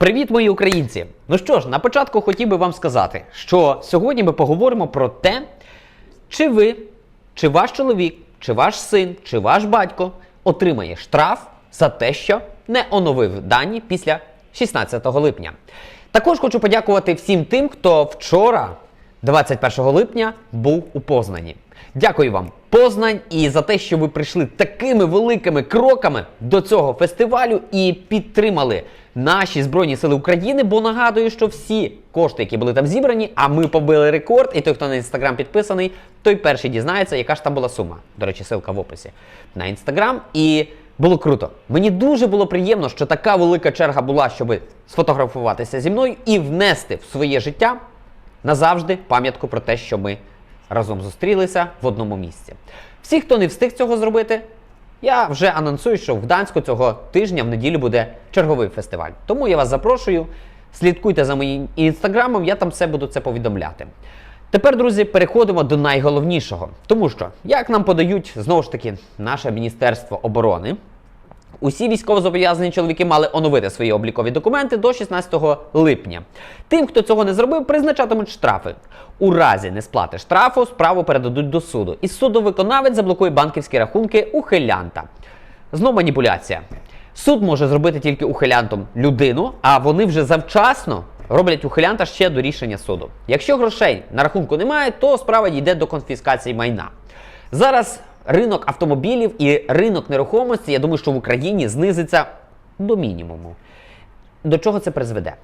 Привіт, мої українці! Ну що ж, на початку хотів би вам сказати, що сьогодні ми поговоримо про те, чи ви, чи ваш чоловік, чи ваш син, чи ваш батько отримає штраф за те, що не оновив дані після 16 липня. Також хочу подякувати всім тим, хто вчора, 21 липня, був у Познані. Дякую вам, Познань, і за те, що ви прийшли такими великими кроками до цього фестивалю і підтримали наші Збройні Сили України. Бо нагадую, що всі кошти, які були там зібрані, а ми побили рекорд. І той, хто на інстаграм підписаний, той перший дізнається, яка ж там була сума. До речі, ссылка в описі на інстаграм. І було круто. Мені дуже було приємно, що така велика черга була, щоб сфотографуватися зі мною і внести в своє життя назавжди пам'ятку про те, що ми разом зустрілися в одному місці. Всі, хто не встиг цього зробити, я вже анонсую, що в Гданську цього тижня в неділю буде черговий фестиваль. Тому я вас запрошую. Слідкуйте за моїм інстаграмом, я там все буду це повідомляти. Тепер, друзі, переходимо до найголовнішого. Тому що, як нам подають знову ж таки наше Міністерство оборони, Усі військовозобов'язані чоловіки мали оновити свої облікові документи до 16 липня. Тим, хто цього не зробив, призначатимуть штрафи. У разі несплати штрафу справу передадуть до суду. І судовиконавець заблокує банківські рахунки ухилянта. Знов маніпуляція. Суд може зробити тільки ухилянтом людину, а вони вже завчасно роблять ухилянта ще до рішення суду. Якщо грошей на рахунку немає, то справа дійде до конфіскації майна. Зараз ринок автомобілів і ринок нерухомості, я думаю, що в Україні знизиться до мінімуму. До чого це призведе?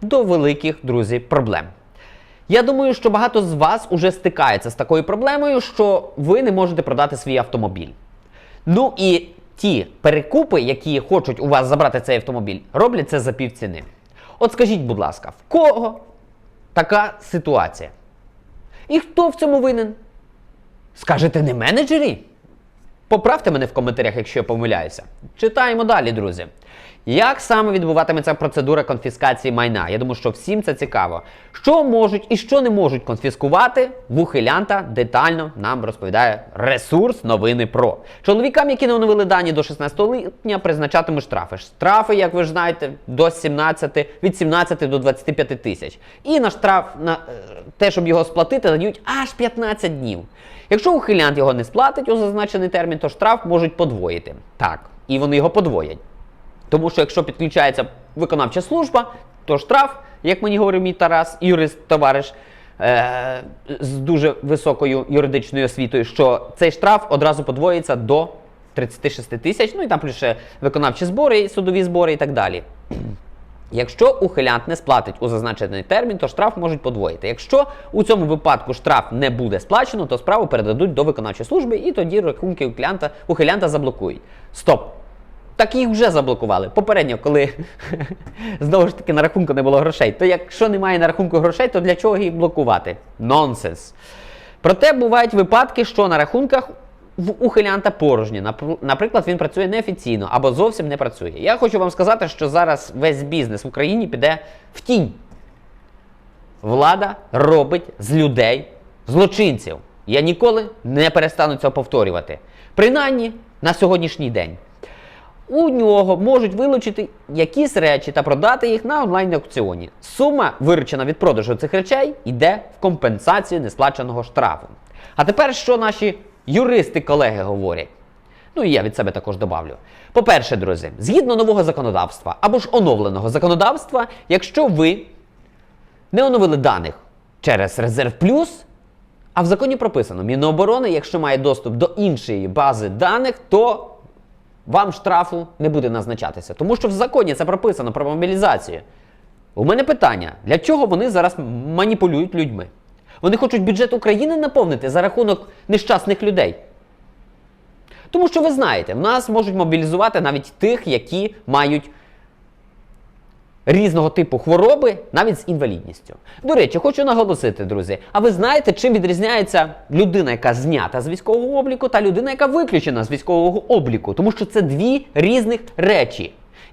До великих, друзі, проблем. Я думаю, що багато з вас уже стикається з такою проблемою, що ви не можете продати свій автомобіль. Ну і ті перекупи, які хочуть у вас забрати цей автомобіль, роблять це за півціни. От скажіть, будь ласка, в кого така ситуація? І хто в цьому винен? Скажете, не менеджері? Поправте мене в коментарях, якщо я помиляюся. Читаємо далі, друзі. Як саме відбуватиметься процедура конфіскації майна? Я думаю, що всім це цікаво. Що можуть і що не можуть конфіскувати, в ухилянта детально нам розповідає ресурс новини про. Чоловікам, які не оновили дані до 16 липня, призначатимуть штрафи. Штрафи, як ви ж знаєте, до 17, від 17 до 25 тисяч. І на штраф на е, те, щоб його сплатити, дають аж 15 днів. Якщо ухилянт його не сплатить у зазначений термін, то штраф можуть подвоїти. Так, і вони його подвоять. Тому що якщо підключається виконавча служба, то штраф, як мені говорив мій Тарас, юрист товариш е- з дуже високою юридичною освітою, що цей штраф одразу подвоїться до 36 тисяч, ну і там плюс ще виконавчі збори, судові збори і так далі. Якщо ухилянт не сплатить у зазначений термін, то штраф можуть подвоїти. Якщо у цьому випадку штраф не буде сплачено, то справу передадуть до виконавчої служби і тоді рахунки ухилянта, ухилянта заблокують. Стоп! Так їх вже заблокували. Попередньо, коли знову ж таки на рахунку не було грошей. То якщо немає на рахунку грошей, то для чого їх блокувати? Нонсенс. Проте бувають випадки, що на рахунках в ухилянта порожні. Наприклад, він працює неофіційно або зовсім не працює. Я хочу вам сказати, що зараз весь бізнес в Україні піде в тінь. Влада робить з людей злочинців. Я ніколи не перестану цього повторювати. Принаймні на сьогоднішній день. У нього можуть вилучити якісь речі та продати їх на онлайн-аукціоні. Сума, виручена від продажу цих речей, йде в компенсацію несплаченого штрафу. А тепер що наші юристи-колеги говорять? Ну і я від себе також добавлю. По-перше, друзі, згідно нового законодавства або ж оновленого законодавства, якщо ви не оновили даних через Резерв Плюс, а в законі прописано, Міноборони, якщо має доступ до іншої бази даних, то вам штрафу не буде назначатися. Тому що в законі це прописано про мобілізацію. У мене питання: для чого вони зараз маніпулюють людьми? Вони хочуть бюджет України наповнити за рахунок нещасних людей. Тому що ви знаєте, в нас можуть мобілізувати навіть тих, які мають різного типу хвороби, навіть з інвалідністю. До речі, хочу наголосити, друзі. А ви знаєте, чим відрізняється людина, яка знята з військового обліку, та людина, яка виключена з військового обліку? Тому що це дві різних речі.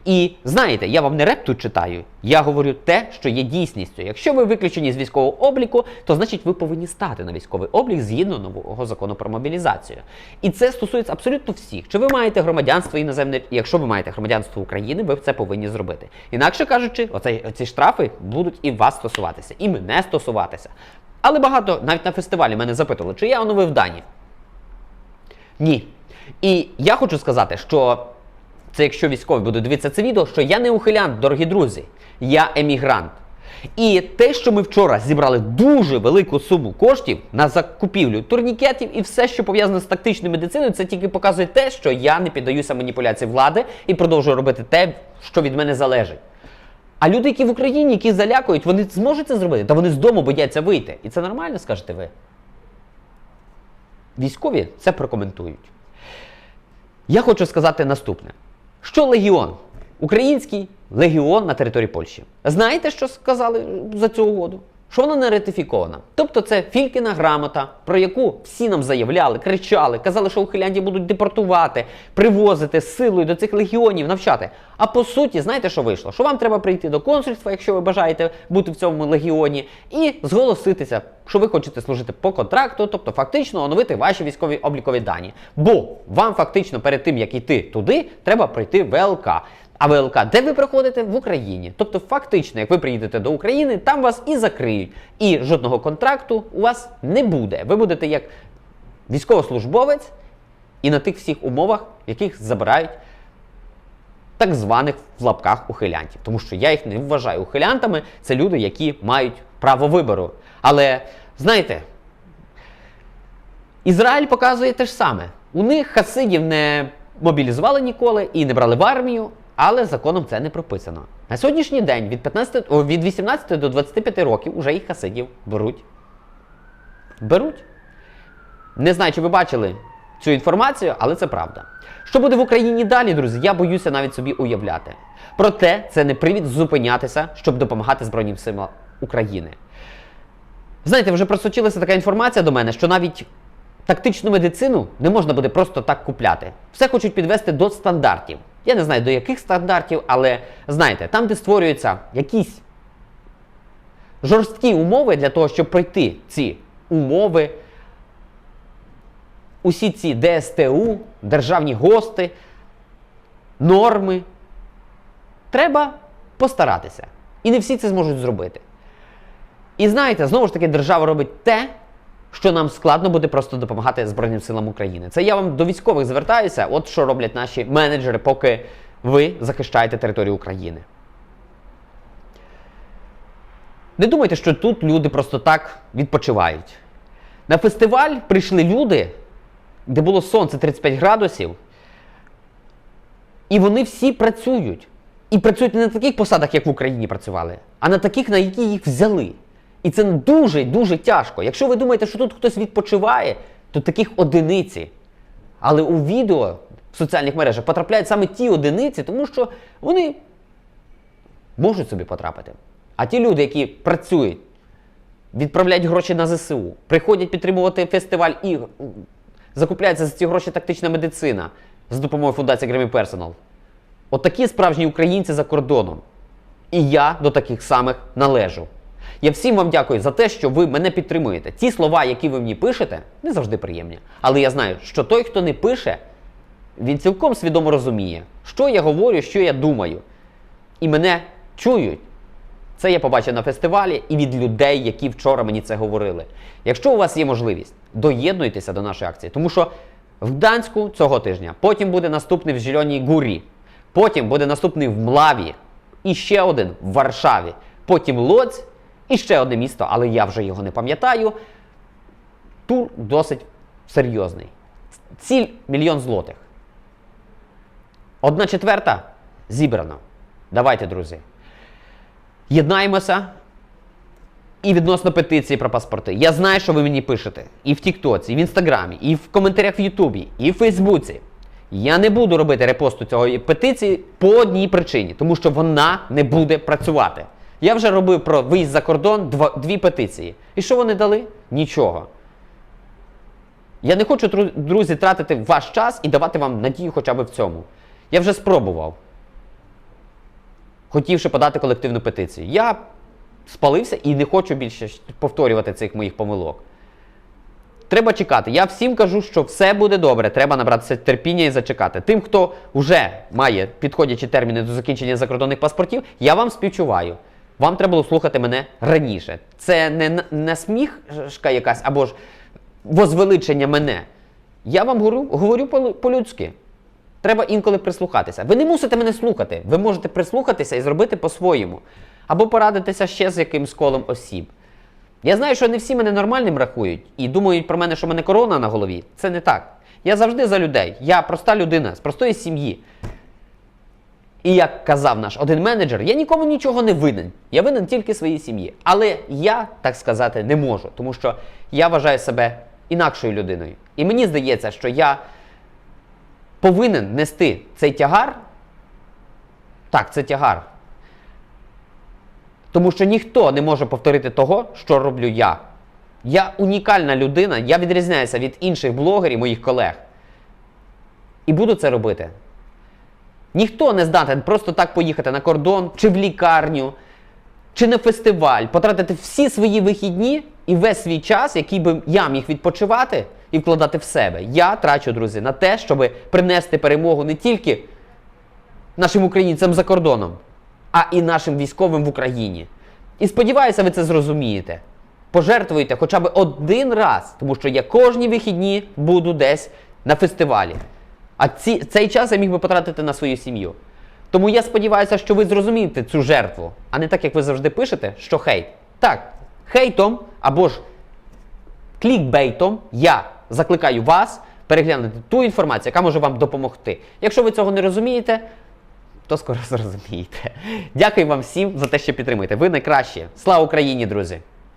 І знаєте, я вам не реп тут читаю, я говорю те, що є дійсністю. Якщо ви виключені з військового обліку, то значить ви повинні стати на військовий облік згідно нового закону про мобілізацію. І це стосується абсолютно всіх. Чи ви маєте громадянство іноземне? Якщо ви маєте громадянство України, ви це повинні зробити. Інакше кажучи, оцей, оці штрафи будуть і вас стосуватися, і мене стосуватися. Але багато навіть на фестивалі мене запитували, чи я оновив дані. Ні. І я хочу сказати, що це якщо військові будуть дивитися це відео, що я не ухилянт, дорогі друзі, я емігрант. І те, що ми вчора зібрали дуже велику суму коштів на закупівлю турнікетів і все, що пов'язане з тактичною медициною, це тільки показує те, що я не піддаюся маніпуляції влади і продовжую робити те, що від мене залежить. А люди, які в Україні, які залякують, вони зможуть це зробити, та вони з дому бояться вийти. І це нормально, скажете ви. Військові це прокоментують. Я хочу сказати наступне: що легіон, український легіон на території Польщі. Знаєте, що сказали за цю угоду? Що вона не ратифікована. Тобто це Фількіна грамота, про яку всі нам заявляли, кричали, казали, що ухилянтів будуть депортувати, привозити з силою до цих легіонів, навчати. А по суті, знаєте, що вийшло? Що вам треба прийти до консульства, якщо ви бажаєте бути в цьому легіоні, і зголоситися, що ви хочете служити по контракту, тобто фактично оновити ваші військові облікові дані. Бо вам фактично перед тим, як йти туди, треба пройти ВЛК. А ВЛК, де ви проходите? В Україні. Тобто, фактично, як ви приїдете до України, там вас і закриють. І жодного контракту у вас не буде. Ви будете як військовослужбовець і на тих всіх умовах, яких забирають так званих в лапках ухилянтів. Тому що я їх не вважаю ухилянтами, це люди, які мають право вибору. Але знаєте, Ізраїль показує те ж саме. У них хасидів не мобілізували ніколи і не брали в армію, але законом це не прописано. На сьогоднішній день від 15, о, від 18 до 25 років уже їх хасидів беруть. Беруть. Не знаю, чи ви бачили цю інформацію, але це правда. Що буде в Україні далі, друзі, я боюся навіть собі уявляти. Проте це не привід зупинятися, щоб допомагати Збройним силам України. Знаєте, вже просочилася така інформація до мене, що навіть тактичну медицину не можна буде просто так купляти. Все хочуть підвести до стандартів. Я не знаю до яких стандартів, але знаєте, там, де створюються якісь жорсткі умови для того, щоб пройти ці умови, усі ці ДСТУ, державні гости, норми, треба постаратися. І не всі це зможуть зробити. І знаєте, знову ж таки, держава робить те, що нам складно буде просто допомагати Збройним силам України. Це я вам до військових звертаюся. От що роблять наші менеджери, поки ви захищаєте територію України. Не думайте, що тут люди просто так відпочивають. На фестиваль прийшли люди, де було сонце 35 градусів, і вони всі працюють. І працюють не на таких посадах, як в Україні працювали, а на таких, на які їх взяли. І це дуже дуже тяжко. Якщо ви думаєте, що тут хтось відпочиває, то таких одиниці. Але у відео в соціальних мережах потрапляють саме ті одиниці, тому що вони можуть собі потрапити. А ті люди, які працюють, відправляють гроші на ЗСУ, приходять підтримувати фестиваль і закупляється за ці гроші тактична медицина з допомогою фундації Grammy Personal. От такі справжні українці за кордоном. І я до таких самих належу. Я всім вам дякую за те, що ви мене підтримуєте. Ті слова, які ви мені пишете, не завжди приємні. Але я знаю, що той, хто не пише, він цілком свідомо розуміє, що я говорю, що я думаю. І мене чують. Це я побачив на фестивалі і від людей, які вчора мені це говорили. Якщо у вас є можливість, доєднуйтеся до нашої акції, тому що в Гданську цього тижня, потім буде наступний в Зеленій Гурі, потім буде наступний в Млаві, і ще один в Варшаві, потім Лодзь і ще одне місто, але я вже його не пам'ятаю. Тур досить серйозний. Ціль мільйон злотих. Одна четверта зібрано. Давайте, друзі. Єднаємося і відносно петиції про паспорти. Я знаю, що ви мені пишете і в Тіктоці, і в Інстаграмі, і в коментарях в Ютубі, і в Фейсбуці. Я не буду робити репосту цієї петиції по одній причині, тому що вона не буде працювати. Я вже робив про виїзд за кордон дві петиції. І що вони дали? Нічого. Я не хочу, друзі, тратити ваш час і давати вам надію хоча б в цьому. Я вже спробував. хотівши подати колективну петицію. Я спалився і не хочу більше повторювати цих моїх помилок. Треба чекати. Я всім кажу, що все буде добре. Треба набратися терпіння і зачекати. Тим, хто вже має підходячі терміни до закінчення закордонних паспортів, я вам співчуваю. Вам треба було слухати мене раніше. Це не, н- якась або ж возвеличення мене. Я вам говорю, говорю по- по-людськи. Треба інколи прислухатися. Ви не мусите мене слухати. Ви можете прислухатися і зробити по-своєму. Або порадитися ще з якимсь колом осіб. Я знаю, що не всі мене нормальним рахують і думають про мене, що в мене корона на голові. Це не так. Я завжди за людей. Я проста людина з простої сім'ї. І як казав наш один менеджер, я нікому нічого не винен. Я винен тільки своїй сім'ї. Але я так сказати не можу, тому що я вважаю себе інакшою людиною. І мені здається, що я повинен нести цей тягар. Так, це тягар. Тому що ніхто не може повторити того, що роблю я. Я унікальна людина, я відрізняюся від інших блогерів, моїх колег. І буду це робити. Ніхто не здатен просто так поїхати на кордон, чи в лікарню, чи на фестиваль, потратити всі свої вихідні і весь свій час, який би я міг відпочивати і вкладати в себе. Я трачу, друзі, на те, щоб принести перемогу не тільки нашим українцям за кордоном, а і нашим військовим в Україні. І сподіваюся, ви це зрозумієте. Пожертвуйте хоча б один раз, тому що я кожні вихідні буду десь на фестивалі. А ці, цей час я міг би потратити на свою сім'ю. Тому я сподіваюся, що ви зрозумієте цю жертву, а не так, як ви завжди пишете, що хейт. Так, хейтом або ж клікбейтом я закликаю вас переглянути ту інформацію, яка може вам допомогти. Якщо ви цього не розумієте, то скоро зрозумієте. Дякую вам всім за те, що підтримуєте. Ви найкращі. Слава Україні, друзі!